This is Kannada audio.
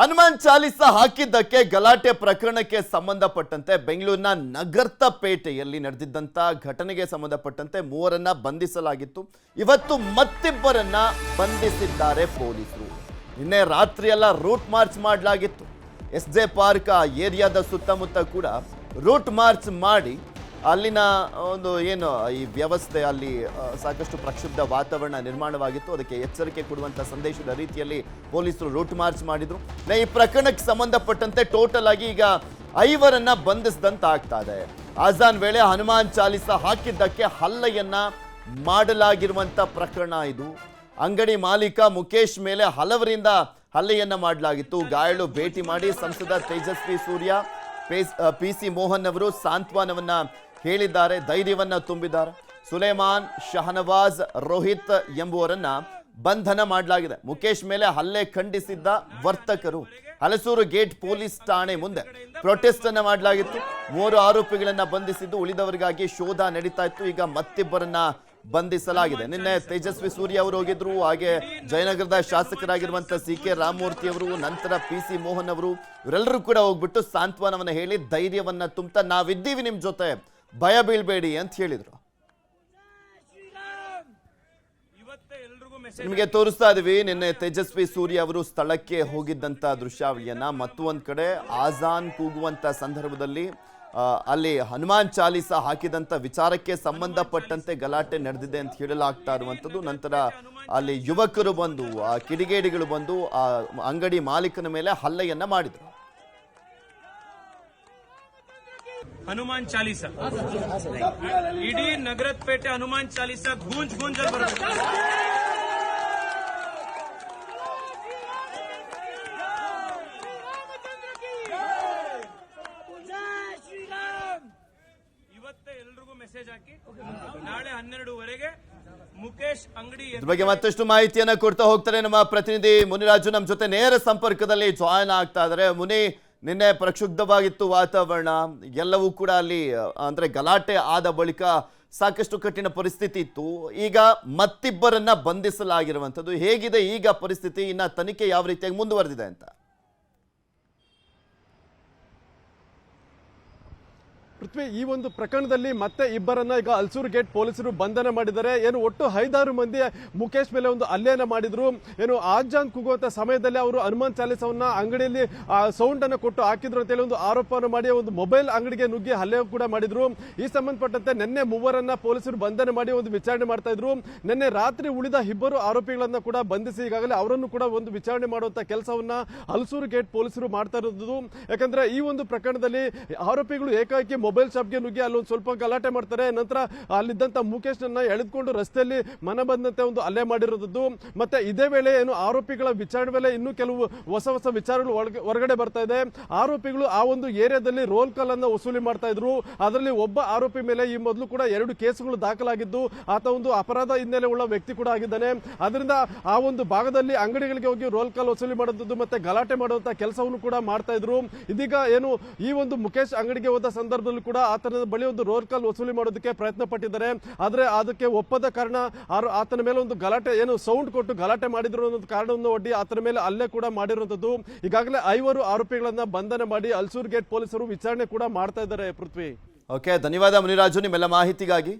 ಹನುಮಾನ್ ಚಾಲಿಸ ಹಾಕಿದ್ದಕ್ಕೆ ಗಲಾಟೆ ಪ್ರಕರಣಕ್ಕೆ ಸಂಬಂಧಪಟ್ಟಂತೆ ಬೆಂಗಳೂರಿನ ನಗರ್ತಪೇಟೆಯಲ್ಲಿ ನಡೆದಿದ್ದಂಥ ಘಟನೆಗೆ ಸಂಬಂಧಪಟ್ಟಂತೆ ಮೂವರನ್ನ ಬಂಧಿಸಲಾಗಿತ್ತು. ಇವತ್ತು ಮತ್ತಿಬ್ಬರನ್ನ ಬಂಧಿಸಿದ್ದಾರೆ ಪೊಲೀಸರು. ನಿನ್ನೆ ರಾತ್ರಿಯೆಲ್ಲ ರೂಟ್ ಮಾರ್ಚ್ ಮಾಡಲಾಗಿತ್ತು. ಎಸ್ ಜೆ ಪಾರ್ಕ್ ಆ ಏರಿಯಾದ ಸುತ್ತಮುತ್ತ ಕೂಡ ರೂಟ್ ಮಾರ್ಚ್ ಮಾಡಿ ಅಲ್ಲಿನ ಒಂದು ಏನು, ಈ ವ್ಯವಸ್ಥೆ ಅಲ್ಲಿ ಸಾಕಷ್ಟು ಪ್ರಕ್ಷುಬ್ಧ ವಾತಾವರಣ ನಿರ್ಮಾಣವಾಗಿತ್ತು. ಅದಕ್ಕೆ ಎಚ್ಚರಿಕೆ ಕೊಡುವಂಥ ಸಂದೇಶದ ರೀತಿಯಲ್ಲಿ ಪೊಲೀಸರು ರೂಟ್ ಮಾರ್ಚ್ ಮಾಡಿದ್ರು. ಈ ಪ್ರಕರಣಕ್ಕೆ ಸಂಬಂಧಪಟ್ಟಂತೆ ಟೋಟಲ್ ಆಗಿ ಈಗ ಐವರನ್ನ ಬಂಧಿಸಿದಂತ ಆಗ್ತಾ ಇದೆ. ಆಜಾನ್ ವೇಳೆ ಹನುಮಾನ್ ಚಾಲಿಸ ಹಾಕಿದ್ದಕ್ಕೆ ಹಲ್ಲೆಯನ್ನ ಮಾಡಲಾಗಿರುವಂತ ಪ್ರಕರಣ ಇದು. ಅಂಗಡಿ ಮಾಲೀಕ ಮುಖೇಶ್ ಮೇಲೆ ಹಲವರಿಂದ ಹಲ್ಲೆಯನ್ನ ಮಾಡಲಾಗಿತ್ತು. ಗಾಯಳು ಭೇಟಿ ಮಾಡಿ ಸಂಸದ ತೇಜಸ್ವಿ ಸೂರ್ಯ ಪಿ ಸಿ ಮೋಹನ್ ಅವರು ಸಾಂತ್ವನವನ್ನ ಹೇಳಿದ್ದಾರೆ ಧೈರ್ಯವನ್ನ ತುಂಬಿದ್ದಾರೆ. ಸುಲೇಮಾನ್ ಶಹನವಾಜ್ ರೋಹಿತ್ ಎಂಬುವರನ್ನ ಬಂಧನ ಮಾಡಲಾಗಿದೆ. ಮುಖೇಶ್ ಮೇಲೆ ಹಲ್ಲೆ ಖಂಡಿಸಿದ್ದ ವರ್ತಕರು. ಹಲಸೂರು ಗೇಟ್ ಪೊಲೀಸ್ ಠಾಣೆ ಮುಂದೆ ಪ್ರೊಟೆಸ್ಟ್ ಅನ್ನ ಮಾಡಲಾಗಿತ್ತು. ಮೂರು ಆರೋಪಿಗಳನ್ನ ಬಂಧಿಸಿದ್ದು ಉಳಿದವರಿಗಾಗಿ ಶೋಧ ನಡೀತಾ ಇತ್ತು. ಈಗ ಮತ್ತಿಬ್ಬರನ್ನ ಬಂಧಿಸಲಾಗಿದೆ. ನಿನ್ನೆ ತೇಜಸ್ವಿ ಸೂರ್ಯ ಅವರು ಹೋಗಿದ್ರು. ಹಾಗೆ ಜಯನಗರದ ಶಾಸಕರಾಗಿರುವಂತಹ ಸಿ ಕೆ ರಾಮಮೂರ್ತಿ ಅವರು, ನಂತರ ಪಿ ಸಿ ಮೋಹನ್ ಅವರು, ಇವರೆಲ್ಲರೂ ಕೂಡ ಹೋಗ್ಬಿಟ್ಟು ಸಾಂತ್ವನವನ್ನ ಹೇಳಿ ಧೈರ್ಯವನ್ನ ತುಂಬ್ತಾ ನಾವಿದ್ದೀವಿ ನಿಮ್ ಜೊತೆ. ಭಯ ಬೀಳಬೇಡಿ ಅಂತ ಹೇಳಿದ್ರು. ನಿಮಗೆ ತೋರಿಸ್ತಾ ಇದೀವಿ ನಿನ್ನೆ ತೇಜಸ್ವಿ ಸೂರ್ಯ ಅವರು ಸ್ಥಳಕ್ಕೆ ಹೋಗಿದ್ದಂತ ದೃಶ್ಯಾವಳಿಯನ್ನ. ಮತ್ತೊಂದ್ ಕಡೆ ಆಜಾನ್ ಕೂಗುವಂತ ಸಂದರ್ಭದಲ್ಲಿ ಅಲ್ಲಿ ಹನುಮಾನ್ ಚಾಲೀಸ ಹಾಕಿದಂತ ವಿಚಾರಕ್ಕೆ ಸಂಬಂಧಪಟ್ಟಂತೆ ಗಲಾಟೆ ನಡೆದಿದೆ ಅಂತ ಹೇಳಲಾಗ್ತಾ ಇರುವಂತದ್ದು ನಂತರ ಅಲ್ಲಿ ಯುವಕರು ಬಂದು ಆ ಕಿಡಿಗೇಡಿಗಳು ಬಂದು ಆ ಅಂಗಡಿ ಮಾಲೀಕನ ಮೇಲೆ ಹಲ್ಲೆಯನ್ನ ಮಾಡಿದ್ರು. ಹನುಮಾನ್ ಚಾಲೀಸ. ಇಡೀ ನಗರದ ಪೇಟೆ ಹನುಮಾನ್ ಚಾಲೀಸ ಗೂಂಜ್ ಗೂಂಜಲ್ ಬರುತ್ತೆ ಇವತ್ತೇ ಎಲ್ರಿಗೂ ಮೆಸೇಜ್ ಹಾಕಿ, ನಾಳೆ ಹನ್ನೆರಡುವರೆಗೆ ಮುಖೇಶ್ ಅಂಗಡಿ ಬಗ್ಗೆ ಮತ್ತಷ್ಟು ಮಾಹಿತಿಯನ್ನ ಕೊಡ್ತಾ ಹೋಗ್ತಾರೆ ನಮ್ಮ ಪ್ರತಿನಿಧಿ ಮುನಿರಾಜು. ನಮ್ಮ ಜೊತೆ ನೇರ ಸಂಪರ್ಕದಲ್ಲಿ ಜಾಯ್ನ್ ಆಗ್ತಾ ಇದ್ದಾರೆ. ಮುನಿ ನಿನ್ನೆ ಪ್ರಕ್ಷುಬ್ಧವಾಗಿತ್ತು ವಾತಾವರಣ. ಎಲ್ಲವೂ ಕೂಡ ಅಲ್ಲಿ ಅಂದರೆ ಗಲಾಟೆ ಆದ ಬಳಿಕ ಸಾಕಷ್ಟು ಕಠಿಣ ಪರಿಸ್ಥಿತಿ ಇತ್ತು. ಈಗ ಮತ್ತಿಬ್ಬರನ್ನ ಬಂಧಿಸಲಾಗಿರುವಂಥದ್ದು. ಹೇಗಿದೆ ಈಗ ಪರಿಸ್ಥಿತಿ? ಇನ್ನ ತನಿಖೆ ಯಾವ ರೀತಿಯಾಗಿ ಮುಂದುವರೆದಿದೆ ಅಂತ? ಪೃಥ್ವಿ, ಈ ಒಂದು ಪ್ರಕರಣದಲ್ಲಿ ಮತ್ತೆ ಇಬ್ಬರನ್ನ ಈಗ ಅಲ್ಸೂರು ಗೇಟ್ ಪೊಲೀಸರು ಬಂಧನ ಮಾಡಿದ್ದಾರೆ. ಏನು ಒಟ್ಟು ಐದಾರು ಮಂದಿ ಮುಖೇಶ್ ಮೇಲೆ ಒಂದು ಹಲ್ಲೆಯನ್ನ ಮಾಡಿದ್ರು. ಏನು ಆಜಾನ್ ಕುಗುವಂತ ಸಮಯದಲ್ಲಿ ಅವರು ಹನುಮಾನ್ ಚಾಲಿಸವನ್ನ ಅಂಗಡಿಯಲ್ಲಿ ಸೌಂಡ್ ಅನ್ನು ಕೊಟ್ಟು ಹಾಕಿದ್ರು ಅಂತೇಳಿ ಒಂದು ಆರೋಪವನ್ನು ಮಾಡಿ, ಒಂದು ಮೊಬೈಲ್ ಅಂಗಡಿಗೆ ನುಗ್ಗಿ ಹಲ್ಲೆ ಕೂಡ ಮಾಡಿದ್ರು. ಈ ಸಂಬಂಧಪಟ್ಟಂತೆ ನಿನ್ನೆ ಮೂವರನ್ನ ಪೊಲೀಸರು ಬಂಧನ ಮಾಡಿ ಒಂದು ವಿಚಾರಣೆ ಮಾಡ್ತಾ ಇದ್ರು. ನಿನ್ನೆ ರಾತ್ರಿ ಉಳಿದ ಇಬ್ಬರು ಆರೋಪಿಗಳನ್ನ ಕೂಡ ಬಂಧಿಸಿ ಈಗಾಗಲೇ ಅವರನ್ನು ಕೂಡ ಒಂದು ವಿಚಾರಣೆ ಮಾಡುವಂತ ಕೆಲಸವನ್ನ ಅಲ್ಸೂರು ಗೇಟ್ ಪೊಲೀಸರು ಮಾಡ್ತಾ ಇರೋದು. ಯಾಕಂದ್ರೆ ಈ ಒಂದು ಪ್ರಕರಣದಲ್ಲಿ ಆರೋಪಿಗಳು ಏಕಾಏಕಿ ಮೊಬೈಲ್ ಶಾಪ್ಗೆ ನುಗ್ಗಿ ಅಲ್ಲೊಂದು ಸ್ವಲ್ಪ ಗಲಾಟೆ ಮಾಡ್ತಾರೆ. ನಂತರ ಅಲ್ಲಿದ್ದಂತ ಮುಖೇಶ್ ನನ್ನ ಎಳೆದುಕೊಂಡು ರಸ್ತೆಯಲ್ಲಿ ಮನ ಬಂದಂತೆ ಒಂದು ಹಲ್ಲೆ ಮಾಡಿರೋದು ಮತ್ತೆ ಇದೇ ವೇಳೆ ಏನು ಆರೋಪಿಗಳ ವಿಚಾರಣೆ ಮೇಲೆ ಇನ್ನೂ ಕೆಲವು ಹೊಸ ಹೊಸ ವಿಚಾರಗಳು ಹೊರಗಡೆ ಬರ್ತಾ ಇದೆ. ಆರೋಪಿಗಳು ಆ ಒಂದು ಏರಿಯಾದಲ್ಲಿ ರೋಲ್ ಕಾಲ್ ಅನ್ನ ವಸೂಲಿ ಮಾಡ್ತಾ ಇದ್ರು. ಅದರಲ್ಲಿ ಒಬ್ಬ ಆರೋಪಿ ಮೇಲೆ ಈ ಮೊದಲು ಕೂಡ ಎರಡು ಕೇಸುಗಳು ದಾಖಲಾಗಿದ್ದು, ಆತ ಒಂದು ಅಪರಾಧ ಹಿನ್ನೆಲೆ ಉಳ್ಳ ವ್ಯಕ್ತಿ ಕೂಡ ಆಗಿದ್ದಾನೆ. ಅದರಿಂದ ಆ ಒಂದು ಭಾಗದಲ್ಲಿ ಅಂಗಡಿಗಳಿಗೆ ಹೋಗಿ ರೋಲ್ ಕಾಲ್ ವಸೂಲಿ ಮಾಡೋದು ಮತ್ತೆ ಗಲಾಟೆ ಮಾಡುವಂತ ಕೆಲಸವನ್ನು ಕೂಡ ಮಾಡ್ತಾ ಇದ್ರು. ಇದೀಗ ಏನು ಈ ಒಂದು ಮುಖೇಶ್ ಅಂಗಡಿಗೆ ಹೋದ ಸಂದರ್ಭದಲ್ಲಿ ಕೂಡ ಆತನ ಬಳಿ ಒಂದು ರೋಲ್ ಕಾಲ್ ವಸೂಲಿ ಮಾಡೋದಕ್ಕೆ ಪ್ರಯತ್ನ ಪಟ್ಟಿದ್ದಾರೆ. ಆದ್ರೆ ಅದಕ್ಕೆ ಒಪ್ಪದ ಕಾರಣ ಆತನ ಮೇಲೆ ಒಂದು ಗಲಾಟೆ, ಏನು ಸೌಂಡ್ ಕೊಟ್ಟು ಗಲಾಟೆ ಮಾಡಿದ್ರು ಅನ್ನೋದು ಕಾರಣವನ್ನು ಒಡ್ಡಿ ಆತನ ಮೇಲೆ ಅಲ್ಲೇ ಕೂಡ ಮಾಡಿರುವಂತದ್ದು ಈಗಾಗಲೇ ಐವರು ಆರೋಪಿಗಳನ್ನ ಬಂಧನ ಮಾಡಿ ಅಲ್ಸೂರ್ ಗೇಟ್ ಪೊಲೀಸರು ವಿಚಾರಣೆ ಕೂಡ ಮಾಡ್ತಾ ಇದ್ದಾರೆ, ಪೃಥ್ವಿ. ಓಕೆ, ಧನ್ಯವಾದ ಮುನಿರಾಜು, ನಿಮ್ಮೆಲ್ಲ ಮಾಹಿತಿಗಾಗಿ.